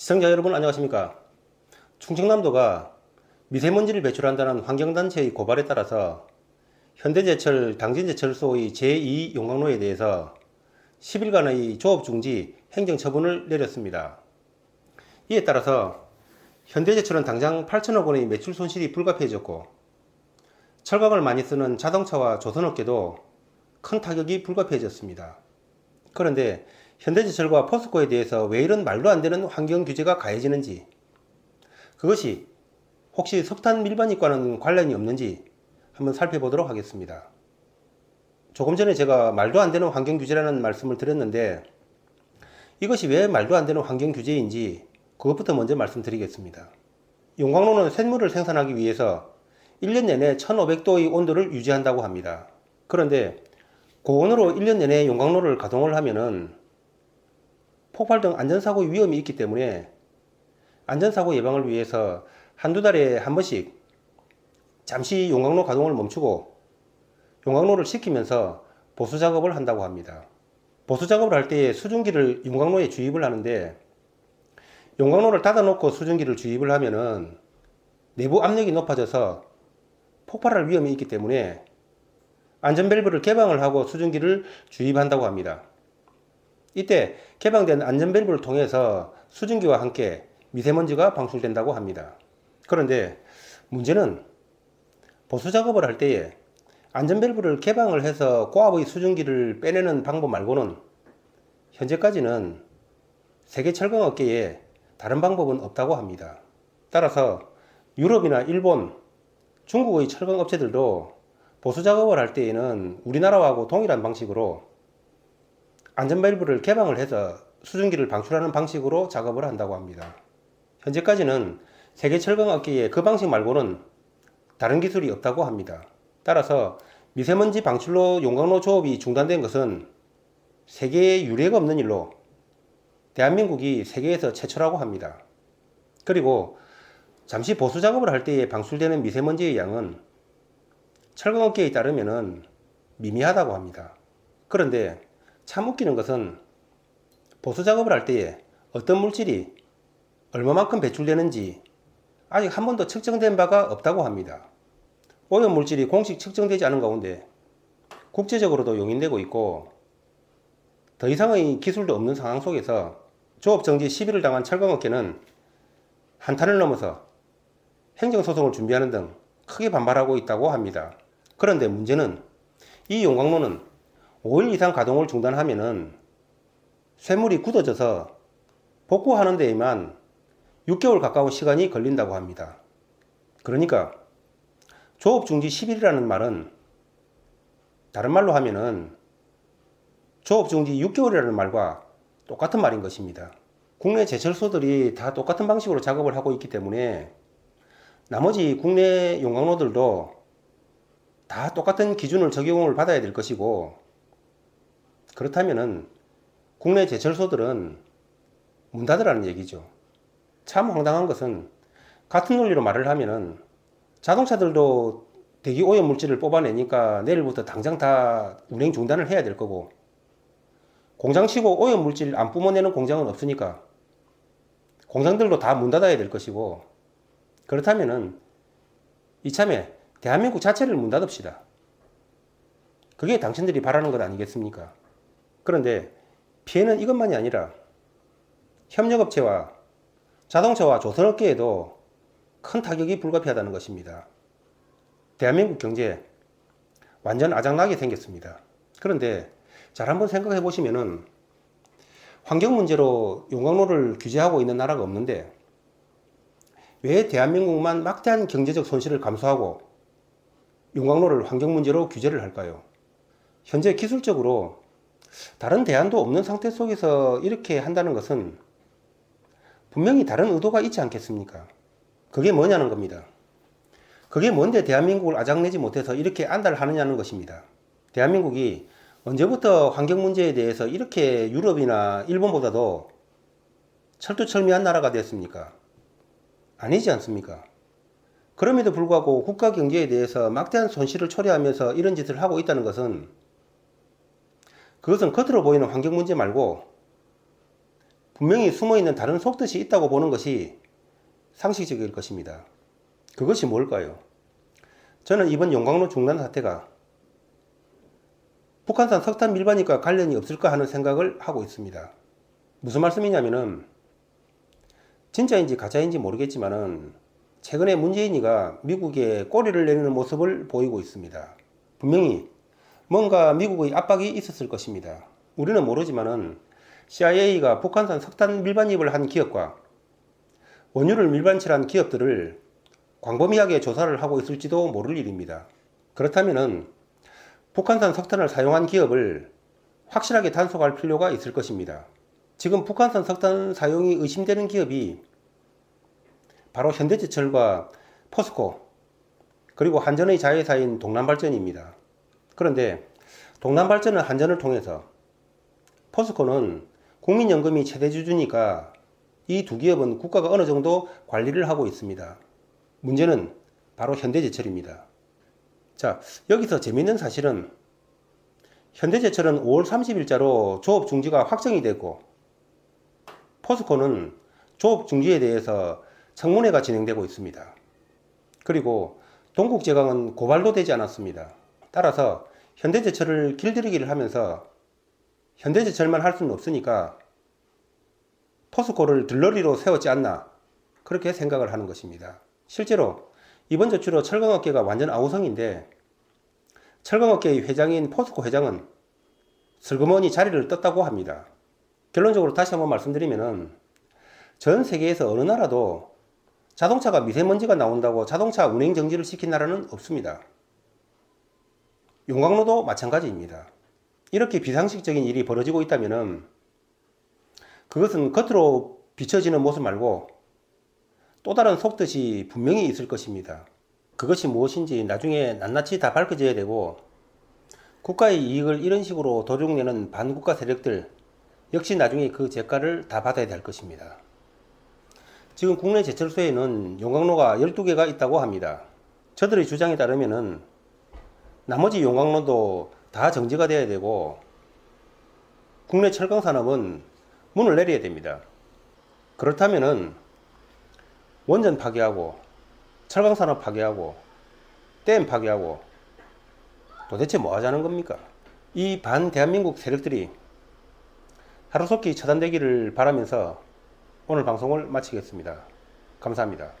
시청자 여러분 안녕하십니까? 충청남도가 미세먼지를 배출한다는 환경단체의 고발에 따라서 현대제철, 당진제철소의 제2 용광로에 대해서 10일간의 조업중지 행정처분을 내렸습니다. 이에 따라서 현대제철은 당장 8천억 원의 매출 손실이 불가피해졌고 철강을 많이 쓰는 자동차와 조선업계도 큰 타격이 불가피해졌습니다. 그런데 현대제철과 포스코에 대해서 왜 이런 말도 안 되는 환경 규제가 가해지는지, 그것이 혹시 석탄 밀반입과는 관련이 없는지 한번 살펴보도록 하겠습니다. 조금 전에 제가 말도 안 되는 환경 규제라는 말씀을 드렸는데, 이것이 왜 말도 안 되는 환경 규제인지 그것부터 먼저 말씀드리겠습니다. 용광로는 쇳물을 생산하기 위해서 1년 내내 1500도의 온도를 유지한다고 합니다. 그런데 고온으로 1년 내내 용광로를 가동을 하면은 폭발 등 안전사고 위험이 있기 때문에 안전사고 예방을 위해서 한두 달에 한 번씩 잠시 용광로 가동을 멈추고 용광로를 식히면서 보수 작업을 한다고 합니다. 보수 작업을 할 때에 수증기를 용광로에 주입을 하는데 용광로를 닫아놓고 수증기를 주입을 하면은 내부 압력이 높아져서 폭발할 위험이 있기 때문에 안전밸브를 개방을 하고 수증기를 주입한다고 합니다. 이때 개방된 안전밸브를 통해서 수증기와 함께 미세먼지가 방출된다고 합니다. 그런데 문제는 보수 작업을 할 때에 안전밸브를 개방을 해서 고압의 수증기를 빼내는 방법 말고는 현재까지는 세계 철강 업계에 다른 방법은 없다고 합니다. 따라서 유럽이나 일본, 중국의 철강 업체들도 보수 작업을 할 때에는 우리나라하고 동일한 방식으로 안전밸브를 개방을 해서 수증기를 방출하는 방식으로 작업을 한다고 합니다. 현재까지는 세계 철강 업계에 그 방식 말고는 다른 기술이 없다고 합니다. 따라서 미세먼지 방출로 용광로 조업이 중단된 것은 세계에 유례가 없는 일로 대한민국이 세계에서 최초라고 합니다. 그리고 잠시 보수 작업을 할 때에 방출되는 미세먼지의 양은 철강업계에 따르면 미미하다고 합니다. 그런데 참 웃기는 것은 보수 작업을 할 때에 어떤 물질이 얼마만큼 배출되는지 아직 한 번도 측정된 바가 없다고 합니다. 오염 물질이 공식 측정되지 않은 가운데 국제적으로도 용인되고 있고 더 이상의 기술도 없는 상황 속에서 조업정지 10일을 당한 철강업계는 한탄을 넘어서 행정소송을 준비하는 등 크게 반발하고 있다고 합니다. 그런데 문제는 이 용광로는 5일 이상 가동을 중단하면은 쇠물이 굳어져서 복구하는 데에만 6개월 가까운 시간이 걸린다고 합니다. 그러니까 조업 중지 10일이라는 말은 다른 말로 하면은 조업 중지 6개월이라는 말과 똑같은 말인 것입니다. 국내 제철소들이 다 똑같은 방식으로 작업을 하고 있기 때문에 나머지 국내 용광로들도 다 똑같은 기준을 적용을 받아야 될 것이고 그렇다면은 국내 제철소들은 문 닫으라는 얘기죠. 참 황당한 것은 같은 논리로 말을 하면은 자동차들도 대기 오염 물질을 뽑아내니까 내일부터 당장 다 운행 중단을 해야 될 거고 공장 치고 오염 물질 안 뿜어내는 공장은 없으니까 공장들도 다 문 닫아야 될 것이고 그렇다면은 이참에 대한민국 자체를 문 닫읍시다. 그게 당신들이 바라는 것 아니겠습니까? 그런데 피해는 이것만이 아니라 협력업체와 자동차와 조선업계에도 큰 타격이 불가피하다는 것입니다. 대한민국 경제 완전 아장나게 생겼습니다. 그런데 잘 한번 생각해 보시면은 환경 문제로 용광로를 규제하고 있는 나라가 없는데 왜 대한민국만 막대한 경제적 손실을 감수하고 용광로를 환경 문제로 규제를 할까요? 현재 기술적으로 다른 대안도 없는 상태 속에서 이렇게 한다는 것은 분명히 다른 의도가 있지 않겠습니까? 그게 뭐냐는 겁니다. 그게 뭔데 대한민국을 아작내지 못해서 이렇게 안달하느냐는 것입니다. 대한민국이 언제부터 환경 문제에 대해서 이렇게 유럽이나 일본보다도 철두철미한 나라가 됐습니까? 아니지 않습니까? 그럼에도 불구하고 국가 경제에 대해서 막대한 손실을 초래하면서 이런 짓을 하고 있다는 것은 그것은 겉으로 보이는 환경 문제 말고 분명히 숨어 있는 다른 속뜻이 있다고 보는 것이 상식적일 것입니다. 그것이 뭘까요? 저는 이번 용광로 중단 사태가 북한산 석탄 밀반입과 관련이 없을까 하는 생각을 하고 있습니다. 무슨 말씀이냐면은 진짜인지 가짜인지 모르겠지만은 최근에 문재인이가 미국에 꼬리를 내리는 모습을 보이고 있습니다. 분명히 뭔가 미국의 압박이 있었을 것입니다. 우리는 모르지만은 CIA가 북한산 석탄 밀반입을 한 기업과 원유를 밀반칠한 기업들을 광범위하게 조사를 하고 있을지도 모를 일입니다. 그렇다면은 북한산 석탄을 사용한 기업을 확실하게 단속할 필요가 있을 것입니다. 지금 북한산 석탄 사용이 의심되는 기업이 바로 현대제철과 포스코 그리고 한전의 자회사인 동남발전입니다. 그런데 동남발전은 한전을 통해서 포스코는 국민연금이 최대 주주니까 이 두 기업은 국가가 어느 정도 관리를 하고 있습니다. 문제는 바로 현대제철입니다. 자, 여기서 재밌는 사실은 현대제철은 5월 30일자로 조업 중지가 확정이 됐고 포스코는 조업 중지에 대해서 청문회가 진행되고 있습니다. 그리고 동국제강은 고발도 되지 않았습니다. 따라서 현대제철을 길들이기를 하면서 현대제철만 할 수는 없으니까 포스코를 들러리로 세웠지 않나 그렇게 생각을 하는 것입니다. 실제로 이번 조치로 철강업계가 완전 아우성인데 철강업계의 회장인 포스코 회장은 슬그머니 자리를 떴다고 합니다. 결론적으로 다시 한번 말씀드리면은 전 세계에서 어느 나라도 자동차가 미세먼지가 나온다고 자동차 운행 정지를 시킨 나라는 없습니다. 용광로도 마찬가지입니다. 이렇게 비상식적인 일이 벌어지고 있다면은 그것은 겉으로 비춰지는 모습 말고 또 다른 속뜻이 분명히 있을 것입니다. 그것이 무엇인지 나중에 낱낱이 다 밝혀져야 되고 국가의 이익을 이런 식으로 도둑내는 반국가 세력들 역시 나중에 그 재가를 다 받아야 될 것입니다. 지금 국내 제철소에는 용광로가 12개가 있다고 합니다. 저들의 주장에 따르면은 나머지 용광로도 다 정지가 돼야 되고 국내 철강 산업은 문을 내려야 됩니다. 그렇다면은 원전 파괴하고 철강 산업 파괴하고 댐 파괴하고 도대체 뭐 하자는 겁니까? 이 반 대한민국 세력들이 하루속히 처단되기를 바라면서 오늘 방송을 마치겠습니다. 감사합니다.